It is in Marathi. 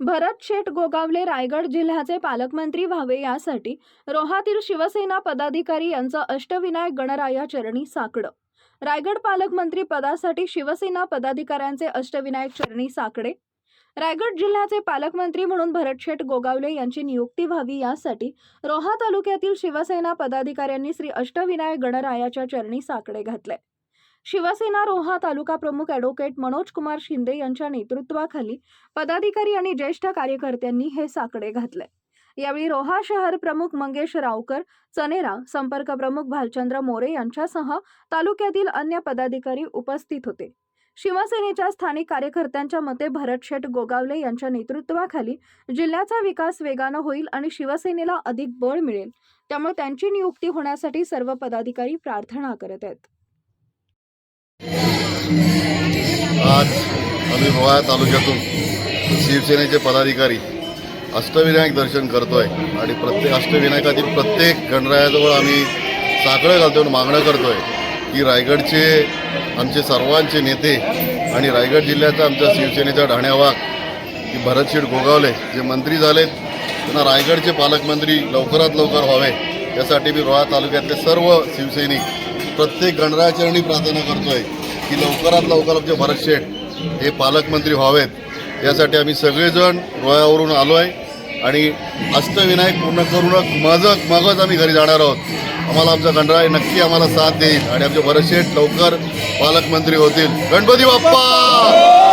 भरत शेठ गोगावले रायगड जिल्ह्याचे पालकमंत्री व्हावे यासाठी रोहातील शिवसेना पदाधिकारी यांचं अष्टविनायक गणराया चरणी साकडं. रायगड पालकमंत्री पदासाठी शिवसेना पदाधिकाऱ्यांचे अष्टविनायक चरणी साकडे. रायगड जिल्ह्याचे पालकमंत्री म्हणून भरत शेठ गोगावले यांची नियुक्ती व्हावी यासाठी रोहा तालुक्यातील शिवसेना पदाधिकाऱ्यांनी श्री अष्टविनायक गणरायाच्या चरणी साकडे घातले. शिवसेना रोहा तालुका प्रमुख ॲडव्होकेट मनोज कुमार शिंदे यांच्या नेतृत्वाखाली पदाधिकारी आणि ज्येष्ठ कार्यकर्त्यांनी हे साकडे घातले. यावेळी रोहा शहर प्रमुख मंगेश रावकर चनेरा संपर्क प्रमुख भालचंद्र मोरे यांच्यासह तालुक्यातील अन्य पदाधिकारी उपस्थित होते. शिवसेनेच्या स्थानिक कार्यकर्त्यांच्या मते भरत शेठ गोगावले यांच्या नेतृत्वाखाली जिल्ह्याचा विकास वेगानं होईल आणि शिवसेनेला अधिक बळ मिळेल. त्यामुळे त्यांची नियुक्ती होण्यासाठी सर्व पदाधिकारी प्रार्थना करत आहेत. आज आम्ही रोहा तालुक्यातून शिवसेनेचे पदाधिकारी अष्टविनायक दर्शन करतोय आणि प्रत्येक अष्टविनायकातील प्रत्येक गणरायाजवळ आम्ही साखळं घालतो आणि मागणं करतोय की रायगडचे आमचे सर्वांचे नेते आणि रायगड जिल्ह्याचा आमच्या शिवसेनेचा ढाण्यावाग की भरतशेठ गोगावले जे मंत्री झालेत त्यांना रायगडचे पालकमंत्री लवकरात लवकर व्हावे. यासाठी मी रोहा तालुक्यातले सर्व शिवसैनिक प्रत्येक गणरायाचरणी प्रार्थना करतोय की लवकरात लवकर आमचे भरत शेठ हे पालकमंत्री व्हावेत. यासाठी आम्ही सगळेजण रोयावरून आलो आहे आणि अष्टविनायक पूर्ण करूनच मजच मगच आम्ही घरी जाणार आहोत. आम्हाला आमचा गणराय नक्की आम्हाला साथ देईल आणि आमचे भरत शेठ लवकर पालकमंत्री होतील. गणपती बाप्पा!